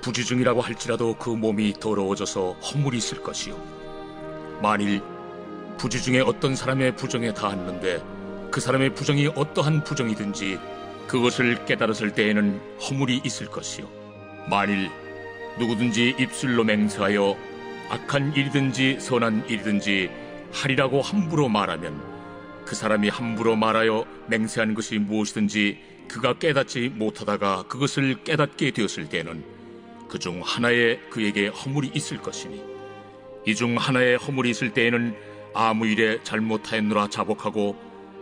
부지중이라고 할지라도 그 몸이 더러워져서 허물이 있을 것이요. 만일 부지 중에 어떤 사람의 부정에 닿았는데 그 사람의 부정이 어떠한 부정이든지 그것을 깨달았을 때에는 허물이 있을 것이요. 만일 누구든지 입술로 맹세하여 악한 일이든지 선한 일이든지 하리라고 함부로 말하면 그 사람이 함부로 말하여 맹세한 것이 무엇이든지 그가 깨닫지 못하다가 그것을 깨닫게 되었을 때는 그 중 하나에 그에게 허물이 있을 것이니 이 중 하나의 허물이 있을 때에는 아무 일에 잘못하였노라 자복하고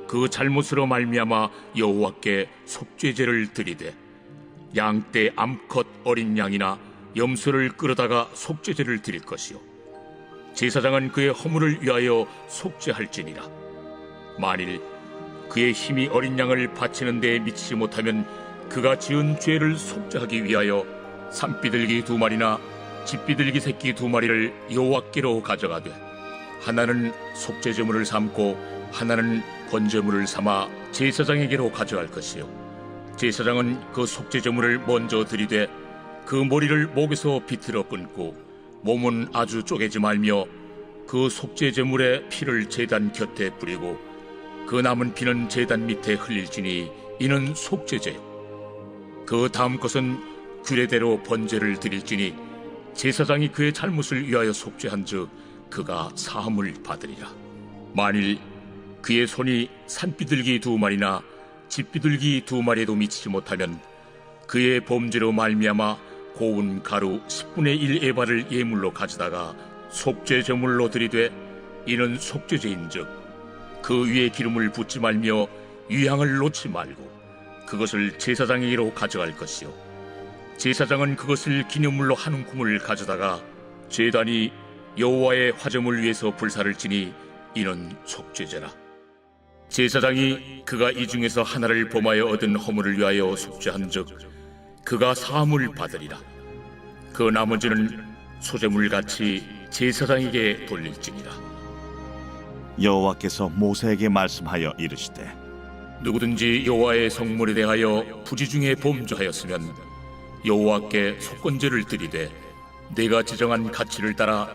그 잘못으로 말미암아 여호와께 속죄제를 드리되 양 떼 암컷 어린 양이나 염소를 끌어다가 속죄제를 드릴 것이요 제사장은 그의 허물을 위하여 속죄할지니라. 만일 그의 힘이 어린 양을 바치는 데에 미치지 못하면 그가 지은 죄를 속죄하기 위하여 산비둘기 두 마리나 집비둘기 새끼 두 마리를 여호와께로 가져가되 하나는 속죄제물을 삼고 하나는 번제물을 삼아 제사장에게로 가져갈 것이요. 제사장은 그 속죄제물을 먼저 드리되 그 머리를 목에서 비틀어 끊고 몸은 아주 쪼개지 말며 그 속죄제물의 피를 제단 곁에 뿌리고 그 남은 피는 제단 밑에 흘릴지니 이는 속죄제요. 그 다음 것은 규례대로 번제를 드릴지니 제사장이 그의 잘못을 위하여 속죄한즉 그가 사함을 받으리라. 만일 그의 손이 산비둘기 두 마리나 집비둘기 두 마리에도 미치지 못하면 그의 범죄로 말미암아 고운 가루 10분의 1 에바를 예물로 가져다가 속죄 제물로 드리되 이는 속죄제인즉 그 위에 기름을 붓지 말며 유향을 놓지 말고 그것을 제사장에게로 가져갈 것이요 제사장은 그것을 기념물로 한 움큼을 가져다가 제단이 여호와의 화점을 위해서 불사를 지니 이는 속죄제라. 제사장이 그가 이 중에서 하나를 범하여 얻은 허물을 위하여 속죄한즉 그가 사함을 받으리라. 그 나머지는 소재물 같이 제사장에게 돌릴지니라. 여호와께서 모세에게 말씀하여 이르시되 누구든지 여호와의 성물에 대하여 부지 중에 범죄하였으면 여호와께 속건제를 드리되 내가 지정한 가치를 따라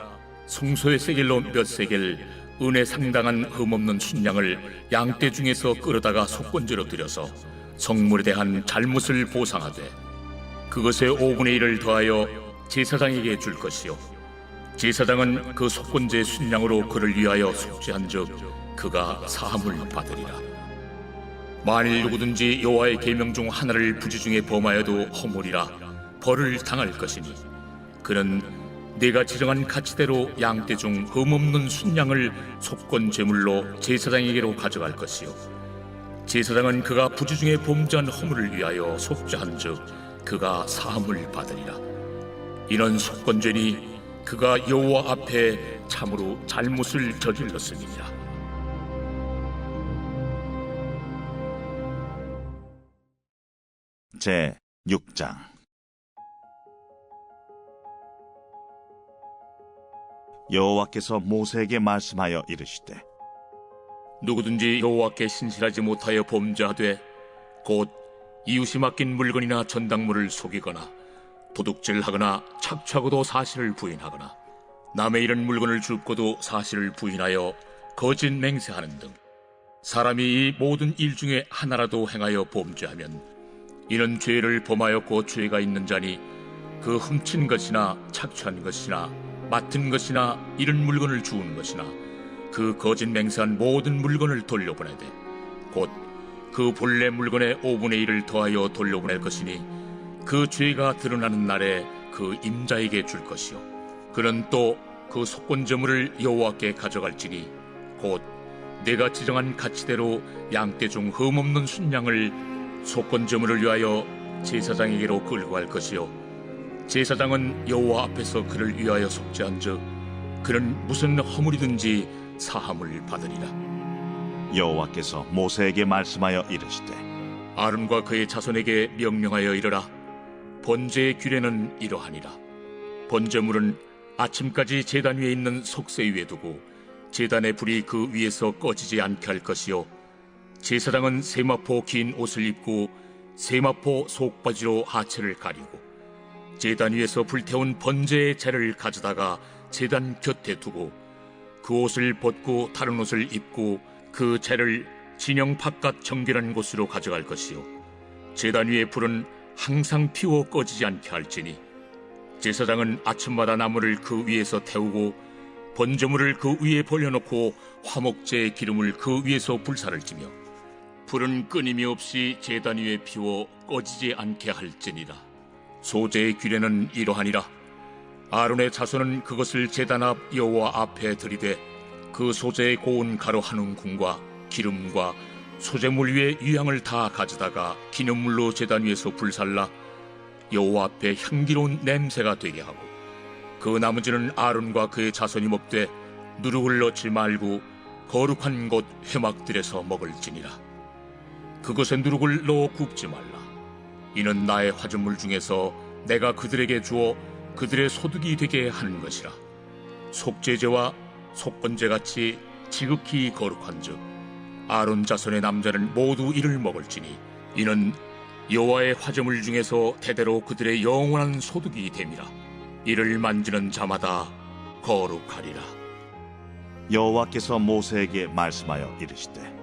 성소의 세겔로 몇 세겔 은혜 상당한 흠없는 순양을 양떼 중에서 끌어다가 속건제로 드려서 성물에 대한 잘못을 보상하되 그것의 5분의 1을 더하여 제사장에게 줄 것이요. 제사장은 그 속건제 순양으로 그를 위하여 속죄한즉 그가 사함을 받으리라. 만일 누구든지 여호와의 계명 중 하나를 부지 중에 범하여도 허물이라 벌을 당할 것이니 그는 내가 지정한 가치대로 양떼 중 흠없는 순양을 속건 제물로 제사장에게로 가져갈 것이요. 제사장은 그가 부지 중에 범죄한 허물을 위하여 속죄한즉 그가 사함을 받으리라. 이는 속건죄니 그가 여호와 앞에 참으로 잘못을 저질렀음이니라. 제 6장 여호와께서 모세에게 말씀하여 이르시되 누구든지 여호와께 신실하지 못하여 범죄하되 곧 이웃이 맡긴 물건이나 전당물을 속이거나 도둑질하거나 착취하고도 사실을 부인하거나 남의 이런 물건을 줍고도 사실을 부인하여 거짓 맹세하는 등 사람이 이 모든 일 중에 하나라도 행하여 범죄하면 이는 죄를 범하였고 죄가 있는 자니 그 훔친 것이나 착취한 것이나 맡은 것이나 이런 물건을 주운 것이나 그 거짓 맹세한 모든 물건을 돌려보내되 곧 그 본래 물건의 5분의 1을 더하여 돌려보낼 것이니 그 죄가 드러나는 날에 그 임자에게 줄 것이요. 그는 또 그 속건제물을 여호와께 가져갈지니 곧 내가 지정한 가치대로 양떼 중 흠없는 순양을 속건제물을 위하여 제사장에게로 끌고 갈 것이요 제사장은 여호와 앞에서 그를 위하여 속죄한즉 그는 무슨 허물이든지 사함을 받으리라. 여호와께서 모세에게 말씀하여 이르시되 아론과 그의 자손에게 명령하여 이르라. 번제의 규례는 이러하니라. 번제물은 아침까지 제단 위에 있는 속세 위에 두고 제단의 불이 그 위에서 꺼지지 않게 할 것이요. 제사장은 세마포 긴 옷을 입고 세마포 속바지로 하체를 가리고 제단 위에서 불태운 번제의 재를 가져다가 제단 곁에 두고 그 옷을 벗고 다른 옷을 입고 그 재를 진영 바깥 정결한 곳으로 가져갈 것이요. 제단 위의 불은 항상 피워 꺼지지 않게 할지니 제사장은 아침마다 나무를 그 위에서 태우고 번제물을 그 위에 벌려놓고 화목제의 기름을 그 위에서 불사를 지며 불은 끊임이 없이 제단 위에 피워 꺼지지 않게 할지니라 소제의 규례는 이러하니라. 아론의 자손은 그것을 제단 앞 여호와 앞에 들이되 그 소재의 고운 가루 한 움큼과 기름과 소재물 위에 유향을 다 가져다가 기념물로 제단 위에서 불살라 여호와 앞에 향기로운 냄새가 되게 하고 그 나머지는 아론과 그의 자손이 먹되 누룩을 넣지 말고 거룩한 곳 회막들에서 먹을지니라. 그것에 누룩을 넣어 굽지 말라 이는 나의 화전물 중에서 내가 그들에게 주어 그들의 소득이 되게 하는 것이라. 속죄제와 속번제 같이 지극히 거룩한즉 아론 자손의 남자는 모두 이를 먹을지니 이는 여호와의 화제물 중에서 대대로 그들의 영원한 소득이 됨이라. 이를 만지는 자마다 거룩하리라. 여호와께서 모세에게 말씀하여 이르시되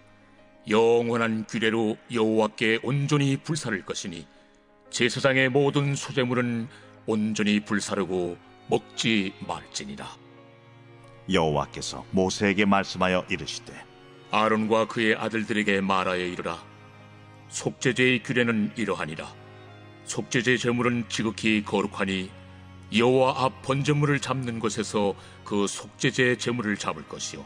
영원한 규례로 여호와께 온전히 불사를 것이니 제사장의 모든 소재물은 온전히 불사르고 먹지 말지니라. 여호와께서 모세에게 말씀하여 이르시되 아론과 그의 아들들에게 말하여 이르라. 속죄제의 규례는 이러하니라. 속죄제 제물은 지극히 거룩하니 여호와 앞 번제물을 잡는 곳에서 그 속죄제 제물을 잡을 것이요.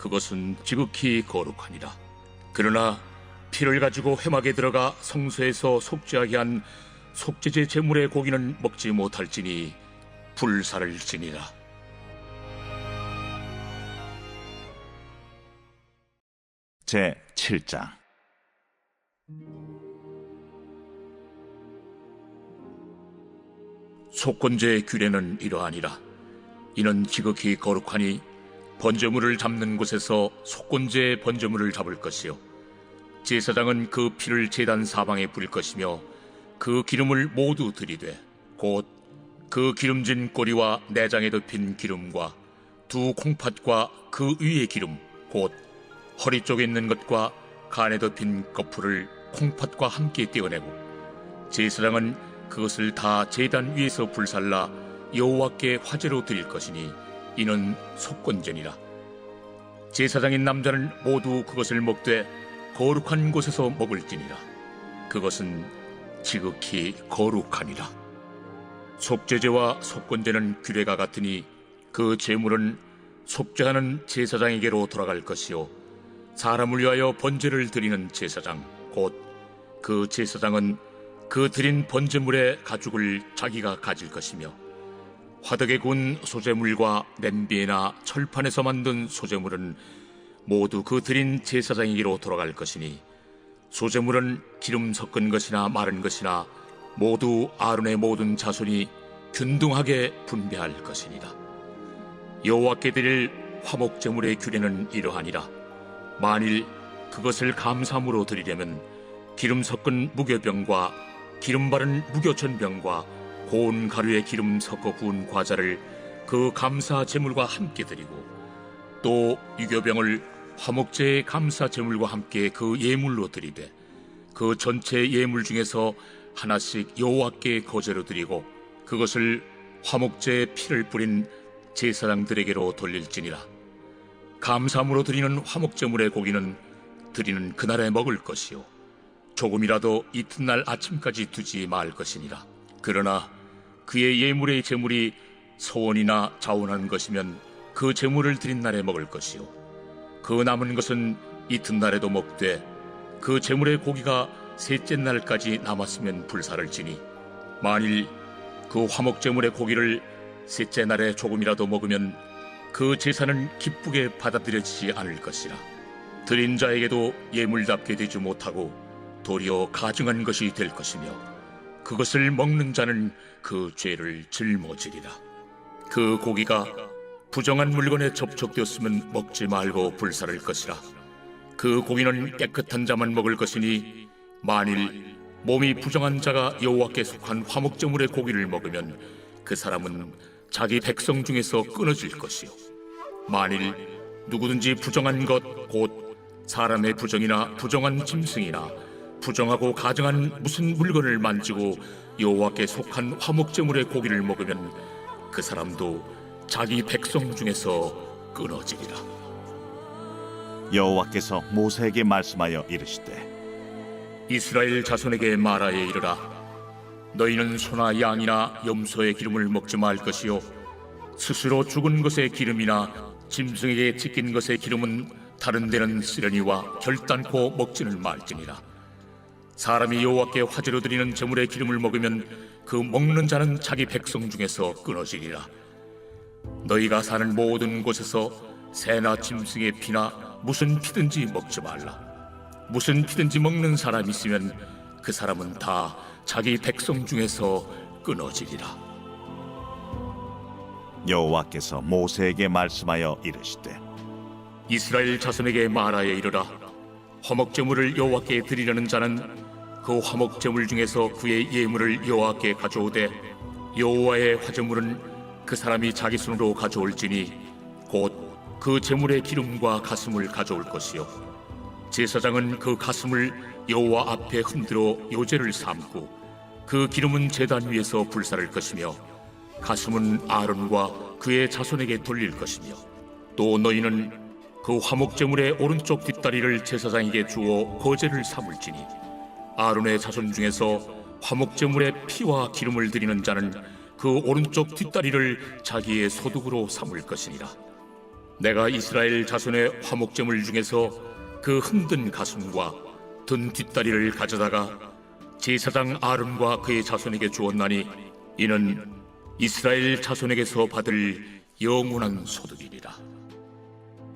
그것은 지극히 거룩하니라. 그러나 피를 가지고 회막에 들어가 성소에서 속죄하게 한 속죄제 제물의 고기는 먹지 못할지니 불사를 지니라. 제 7장. 속건제의 규례는 이러하니라. 이는 지극히 거룩하니 번제물을 잡는 곳에서 속건제의 번제물을 잡을 것이요. 제사장은 그 피를 제단 사방에 뿌릴 것이며 그 기름을 모두 들이되 곧 그 기름진 꼬리와 내장에 덮인 기름과 두 콩팥과 그 위의 기름 곧 허리 쪽에 있는 것과 간에 덮인 거풀을 콩팥과 함께 떼어내고 제사장은 그것을 다 제단 위에서 불살라 여호와께 화제로 드릴 것이니 이는 속건제니라. 제사장인 남자는 모두 그것을 먹되 거룩한 곳에서 먹을지니라. 그것은 지극히 거룩하니라. 속죄제와 속건제는 규례가 같으니 그 제물은 속죄하는 제사장에게로 돌아갈 것이요. 사람을 위하여 번제를 드리는 제사장 곧 그 제사장은 그 드린 번제물의 가죽을 자기가 가질 것이며 화덕에 구운 소재물과 냄비나 철판에서 만든 소재물은 모두 그 드린 제사장에게로 돌아갈 것이니 소재물은 기름 섞은 것이나 마른 것이나 모두 아론의 모든 자손이 균등하게 분배할 것이니라. 여호와께 드릴 화목 제물의 규례는 이러하니라. 만일 그것을 감사함으로 드리려면 기름 섞은 무교병과 기름 바른 무교전병과 고운 가루에 기름 섞어 구운 과자를 그 감사 제물과 함께 드리고 또 유교병을 화목제의 감사 제물과 함께 그 예물로 드리되 그 전체 예물 중에서 하나씩 여호와께 거제로 드리고 그것을 화목제의 피를 뿌린 제사장들에게로 돌릴지니라. 감사함으로 드리는 화목제물의 고기는 드리는 그날에 먹을 것이요. 조금이라도 이튿날 아침까지 두지 말 것이니라. 그러나 그의 예물의 제물이 소원이나 자원한 것이면 그 제물을 드린 날에 먹을 것이요. 그 남은 것은 이튿날에도 먹되 그 제물의 고기가 셋째 날까지 남았으면 불사를 지니 만일 그 화목 제물의 고기를 셋째 날에 조금이라도 먹으면 그 제사는 기쁘게 받아들여지지 않을 것이라. 드린 자에게도 예물답게 되지 못하고 도리어 가증한 것이 될 것이며 그것을 먹는 자는 그 죄를 짊어지리라. 그 고기가 부정한 물건에 접촉되었으면 먹지 말고 불사를 것이라. 그 고기는 깨끗한 자만 먹을 것이니 만일 몸이 부정한 자가 여호와께 속한 화목제물의 고기를 먹으면 그 사람은 자기 백성 중에서 끊어질 것이요. 만일 누구든지 부정한 것 곧 사람의 부정이나 부정한 짐승이나 부정하고 가증한 무슨 물건을 만지고 여호와께 속한 화목제물의 고기를 먹으면 그 사람도 자기 백성 중에서 끊어지리라. 여호와께서 모세에게 말씀하여 이르시되 이스라엘 자손에게 말하여 이르라. 너희는 소나 양이나 염소의 기름을 먹지 말 것이요 스스로 죽은 것의 기름이나 짐승에게 찢긴 것의 기름은 다른 데는 쓰려니와 결단코 먹지는 말지니라 사람이 여호와께 화제로 드리는 제물의 기름을 먹으면 그 먹는 자는 자기 백성 중에서 끊어지리라 너희가 사는 모든 곳에서 새나 짐승의 피나 무슨 피든지 먹지 말라 무슨 피든지 먹는 사람 있으면 그 사람은 다 자기 백성 중에서 끊어지리라. 여호와께서 모세에게 말씀하여 이르시되 이스라엘 자손에게 말하여 이르라. 화목제물을 여호와께 드리려는 자는 그 화목 제물 중에서 그의 예물을 여호와께 가져오되 여호와의 화제물은 그 사람이 자기 손으로 가져올지니 곧 그 제물의 기름과 가슴을 가져올 것이요. 제사장은 그 가슴을 여호와 앞에 흔들어 요제를 삼고 그 기름은 제단 위에서 불사를 것이며 가슴은 아론과 그의 자손에게 돌릴 것이며 또 너희는 그 화목 제물의 오른쪽 뒷다리를 제사장에게 주어 거제를 삼을지니 아론의 자손 중에서 화목제물의 피와 기름을 드리는 자는 그 오른쪽 뒷다리를 자기의 소득으로 삼을 것이니라 내가 이스라엘 자손의 화목제물 중에서 그 흔든 가슴과 든 뒷다리를 가져다가 제사장 아론과 그의 자손에게 주었나니 이는 이스라엘 자손에게서 받을 영원한 소득이니라.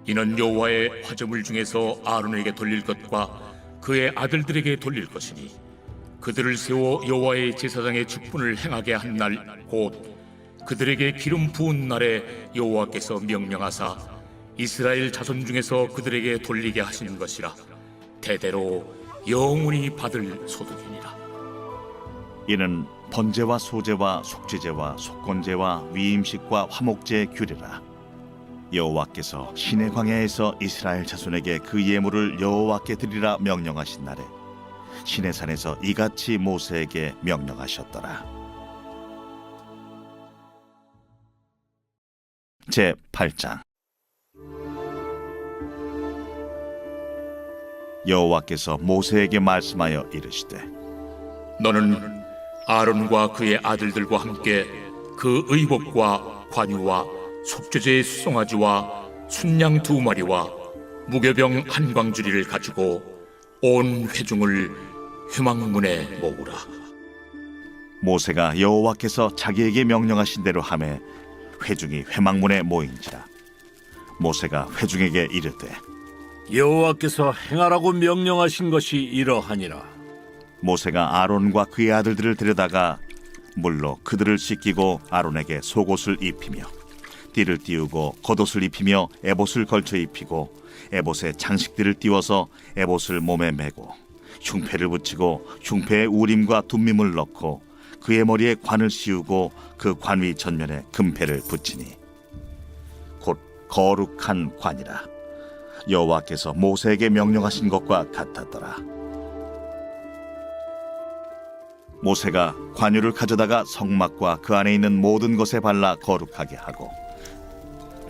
이는 여호와의 화제물 중에서 아론에게 돌릴 것과 그의 아들들에게 돌릴 것이니 그들을 세워 여호와의 제사장의 직분을 행하게 한 날 곧 그들에게 기름 부은 날에 여호와께서 명령하사 이스라엘 자손 중에서 그들에게 돌리게 하시는 것이라 대대로 영원히 받을 소득이니라. 이는 번제와 소제와 속죄제와 속건제와 위임식과 화목제의 규례라 여호와께서 신의 광야에서 이스라엘 자손에게 그 예물을 여호와께 드리라 명령하신 날에 신의 산에서 이같이 모세에게 명령하셨더라. 제 8장. 여호와께서 모세에게 말씀하여 이르시되 너는 아론과 그의 아들들과 함께 그 의복과 관유와 속죄제의 수송아지와 순양 두 마리와 무교병 한 광주리를 가지고 온 회중을 휴망문에 모으라. 모세가 여호와께서 자기에게 명령하신 대로 하매 회중이 회막문에 모인지라 모세가 회중에게 이르되 여호와께서 행하라고 명령하신 것이 이러하니라. 모세가 아론과 그의 아들들을 데려다가 물로 그들을 씻기고 아론에게 속옷을 입히며 띠를 띄우고 겉옷을 입히며 에봇을 걸쳐 입히고 에봇에 장식들을 띄워서 에봇을 몸에 메고 흉패를 붙이고 흉패에 우림과 둠밈을 넣고 그의 머리에 관을 씌우고 그 관위 전면에 금패를 붙이니 곧 거룩한 관이라. 여호와께서 모세에게 명령하신 것과 같았더라. 모세가 관유를 가져다가 성막과 그 안에 있는 모든 것에 발라 거룩하게 하고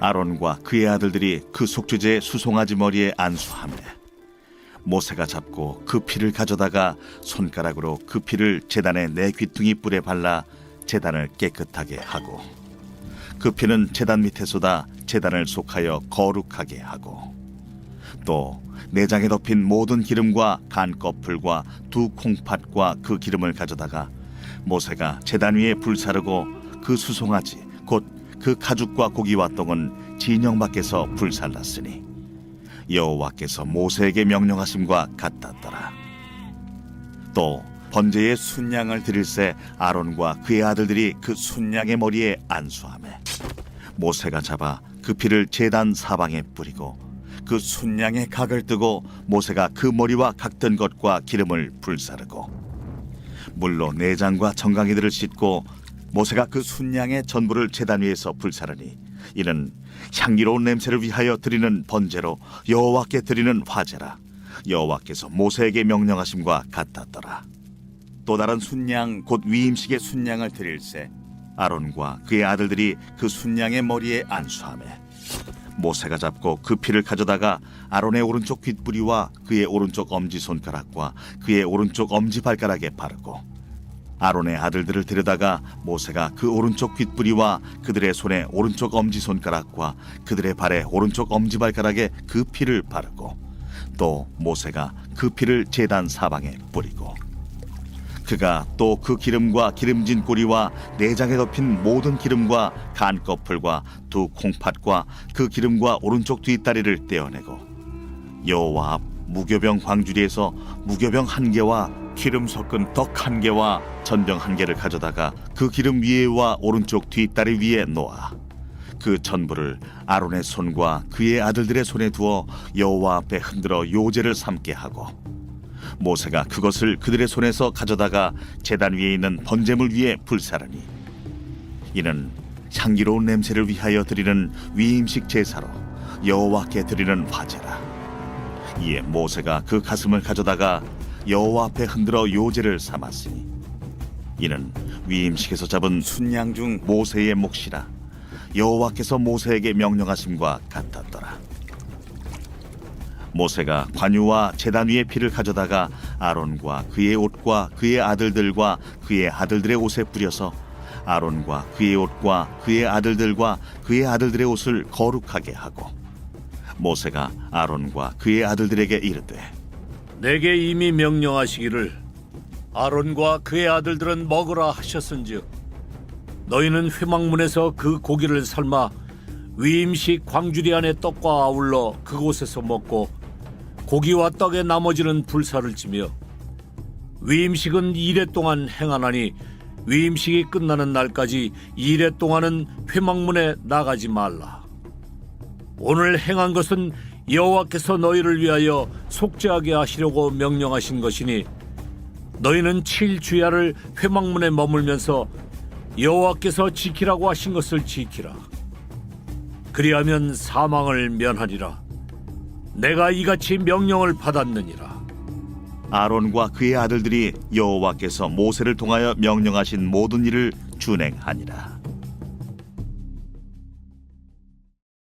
아론과 그의 아들들이 그 속죄제의 수송아지 머리에 안수하며 모세가 잡고 그 피를 가져다가 손가락으로 그 피를 제단의 네 귀퉁이 뿔에 발라 제단을 깨끗하게 하고 그 피는 제단 밑에 쏟아 제단을 속하여 거룩하게 하고 또 내장에 덮인 모든 기름과 간 거풀과 두 콩팥과 그 기름을 가져다가 모세가 제단 위에 불사르고 그 수송아지 곧 그 가죽과 고기와 똥은 진영 밖에서 불살랐으니 여호와께서 모세에게 명령하심과 같았더라. 또 번제의 순양을 드릴새 아론과 그의 아들들이 그 순양의 머리에 안수하매 모세가 잡아 그 피를 제단 사방에 뿌리고 그 순양의 각을 뜨고 모세가 그 머리와 각든 것과 기름을 불사르고 물로 내장과 정강이들을 씻고 모세가 그 순양의 전부를 제단 위에서 불사르니 이는 향기로운 냄새를 위하여 드리는 번제로 여호와께 드리는 화제라. 여호와께서 모세에게 명령하심과 같았더라. 또 다른 순양 곧 위임식의 순양을 드릴새 아론과 그의 아들들이 그 순양의 머리에 안수하매 모세가 잡고 그 피를 가져다가 아론의 오른쪽 귓부리와 그의 오른쪽 엄지 손가락과 그의 오른쪽 엄지 발가락에 바르고 아론의 아들들을 데려다가 모세가 그 오른쪽 귓부리와 그들의 손에 오른쪽 엄지 손가락과 그들의 발에 오른쪽 엄지 발가락에 그 피를 바르고 또 모세가 그 피를 제단 사방에 뿌리고 그가 또 그 기름과 기름진 꼬리와 내장에 덮인 모든 기름과 간 거풀과 두 콩팥과 그 기름과 오른쪽 뒷다리를 떼어내고 여호와 앞 무교병 광주리에서 무교병 한 개와 기름 섞은 떡한 개와 전병 한 개를 가져다가 그 기름 위에와 오른쪽 뒷다리 위에 놓아 그 전부를 아론의 손과 그의 아들들의 손에 두어 여호와 앞에 흔들어 요제를 삼게 하고 모세가 그것을 그들의 손에서 가져다가 제단 위에 있는 번제물 위에 불사르니 이는 향기로운 냄새를 위하여 드리는 위임식 제사로 여호와께 드리는 화제라. 이에 모세가 그 가슴을 가져다가 여호와 앞에 흔들어 요제를 삼았으니 이는 위임식에서 잡은 순양 중 모세의 몫이라 여호와께서 모세에게 명령하심과 같았더라. 모세가 관유와 제단 위의 피를 가져다가 아론과 그의 옷과 그의 아들들과 그의 아들들의 옷에 뿌려서 아론과 그의 옷과 그의 아들들과 그의 아들들의 옷을 거룩하게 하고 모세가 아론과 그의 아들들에게 이르되 내게 이미 명령하시기를 아론과 그의 아들들은 먹으라 하셨은즉 너희는 회막문에서 그 고기를 삶아 위임식 광주리 안의 떡과 아울러 그곳에서 먹고 고기와 떡의 나머지는 불사를 지며 위임식은 이래 동안 행하나니 위임식이 끝나는 날까지 이래 동안은 회막문에 나가지 말라. 오늘 행한 것은 여호와께서 너희를 위하여 속죄하게 하시려고 명령하신 것이니 너희는 칠 주야를 회막문에 머물면서 여호와께서 지키라고 하신 것을 지키라. 그리하면 사망을 면하리라. 내가 이같이 명령을 받았느니라. 아론과 그의 아들들이 여호와께서 모세를 통하여 명령하신 모든 일을 준행하니라